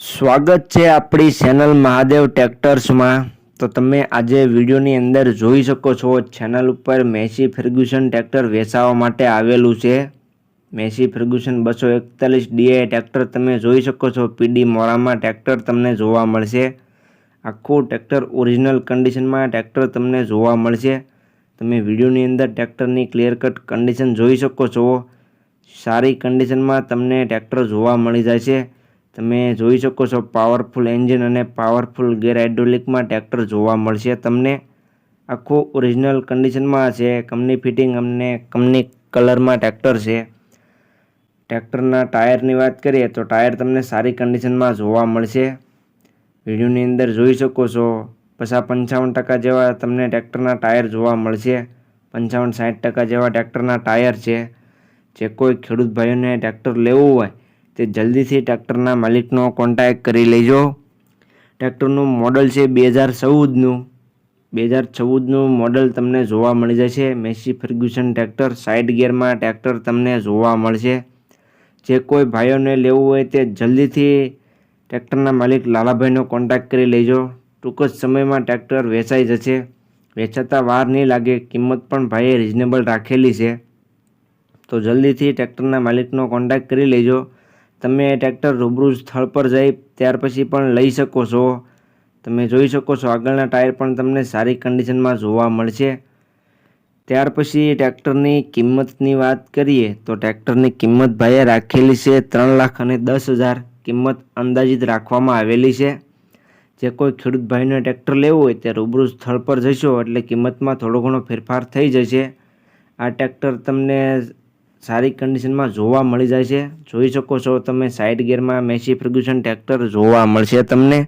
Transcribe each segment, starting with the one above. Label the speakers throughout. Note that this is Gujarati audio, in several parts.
Speaker 1: સ્વાગત છે આપણી ચેનલ મહાદેવ ટ્રેક્ટર્સમાં. તો તમે આજે વિડીયોની અંદર જોઈ શકો છો ચેનલ ઉપર મેસી ફર્ગ્યુસન ટ્રેક્ટર વેચાવા માટે આવેલું છે. મેસી ફર્ગ્યુસન બસો એકતાલીસ ડીઆઈ ટ્રેક્ટર તમે જોઈ શકો છો. પીડી મોરામાં ટ્રેક્ટર તમને જોવા મળશે. આખું ટ્રેક્ટર ઓરિજિનલ કન્ડિશનમાં ટ્રેક્ટર તમને જોવા મળશે. તમે વિડીયોની અંદર ટ્રેક્ટરની ક્લિયર કટ કન્ડિશન જોઈ શકો છો. સારી કન્ડિશનમાં તમને ટ્રેક્ટર જોવા મળી જાય છે. તમે જોઈ શકો છો પાવરફુલ એન્જિન અને પાવરફુલ ગેર હાઇડ્રોલિકમાં ટ્રેક્ટર જોવા મળશે. તમને આખું ઓરિજિનલ કન્ડિશનમાં છે કંપની ફિટિંગ અમને કંપની કલરમાં ટ્રેક્ટર છે. ટ્રેક્ટરના ટાયરની વાત કરીએ તો ટાયર તમને સારી કન્ડિશનમાં જોવા મળશે. વિડીયોની અંદર જોઈ શકો છો પછા પંચાવન ટકા જેવા તમને ટ્રેક્ટરના ટાયર જોવા મળશે. પંચાવન સાઠ ટકા જેવા ટ્રેક્ટરના ટાયર છે. જે કોઈ ખેડૂત ભાઈઓને ટ્રેક્ટર લેવું હોય તે જલ્દીથી ટ્રેક્ટરના માલિકનો કોન્ટેક્ટ કરી લેજો. ટ્રેક્ટરનું મોડલ છે બે હજાર ચૌદનું. બે હજાર ચૌદનું મોડલ તમને જોવા મળી જશે. મેસી ફર્ગ્યુસન ટ્રેક્ટર સાઇડ ગિયરમાં ટ્રેક્ટર તમને જોવા મળશે. જે કોઈ ભાઈઓને લેવું હોય તે જલ્દીથી ટ્રેક્ટરના માલિક લાલાભાઈનો કોન્ટેક્ટ કરી લેજો. ટૂંક જ સમયમાં ટ્રેક્ટર વેચાઈ જશે. વેચાતા વાર નહીં લાગે, કિંમત પણ ભાઈએ રિઝનેબલ રાખેલી છે. તો જલ્દીથી ટ્રેક્ટરના માલિકનો કોન્ટેક્ટ કરી લેજો. તમે ટ્રેક્ટર રૂબરૂ સ્થળ પર જઈ ત્યાર પછી પણ લઈ શકો છો. તમે જોઈ શકો છો આગળના ટાયર પણ તમને સારી કન્ડિશનમાં જોવા મળશે. ત્યાર પછી ટ્રેક્ટરની કિંમતની વાત કરીએ તો ટ્રેક્ટરની કિંમત ભાઈએ રાખેલી છે ત્રણ લાખ અને દસ હજાર કિંમત અંદાજિત રાખવામાં આવેલી છે. જે કોઈ ખેડૂત ભાઈને ટ્રેક્ટર લેવું હોય તે રૂબરૂ સ્થળ પર જશો એટલે કિંમતમાં થોડો ઘણો ફેરફાર થઈ જશે. આ ટ્રેક્ટર તમને સારી કન્ડિશનમાં જોવા મળી જાય છે. જોઈ શકો છો તમે સાઇડ ગિયરમાં મેસી ફર્ગ્યુસન ટ્રેક્ટર જોવા મળશે તમને.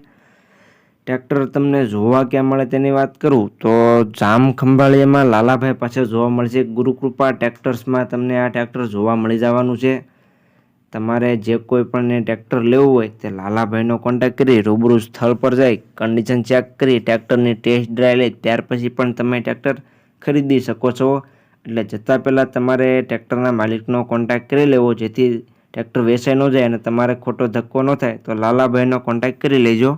Speaker 1: ટ્રેક્ટર તમને જોવા ક્યાં મળે તેની વાત કરું તો જામ ખંભાળિયામાં લાલાભાઈ પાસે જોવા મળશે. ગુરુકૃપા ટ્રેક્ટર્સમાં તમને આ ટ્રેક્ટર જોવા મળી જવાનું છે. તમારે જે કોઈ પણ ટ્રેક્ટર લેવું હોય તે લાલાભાઈનો કોન્ટેક્ટ કરી રૂબરૂ સ્થળ પર જઈ કન્ડિશન ચેક કરી ટ્રેક્ટરની ટેસ્ટ ડ્રાઈવ લઈ ત્યાર પછી પણ તમે ટ્રેક્ટર ખરીદી શકો છો. એટલે જતાં પહેલાં તમારે ટ્રેક્ટરના માલિકનો કોન્ટેક્ટ કરી લેવો, જેથી ટ્રેક્ટર વેચાઈ ન જાય અને તમારે ખોટો ધક્કો ન થાય. તો લાલાભાઈનો કોન્ટેક્ટ કરી લેજો.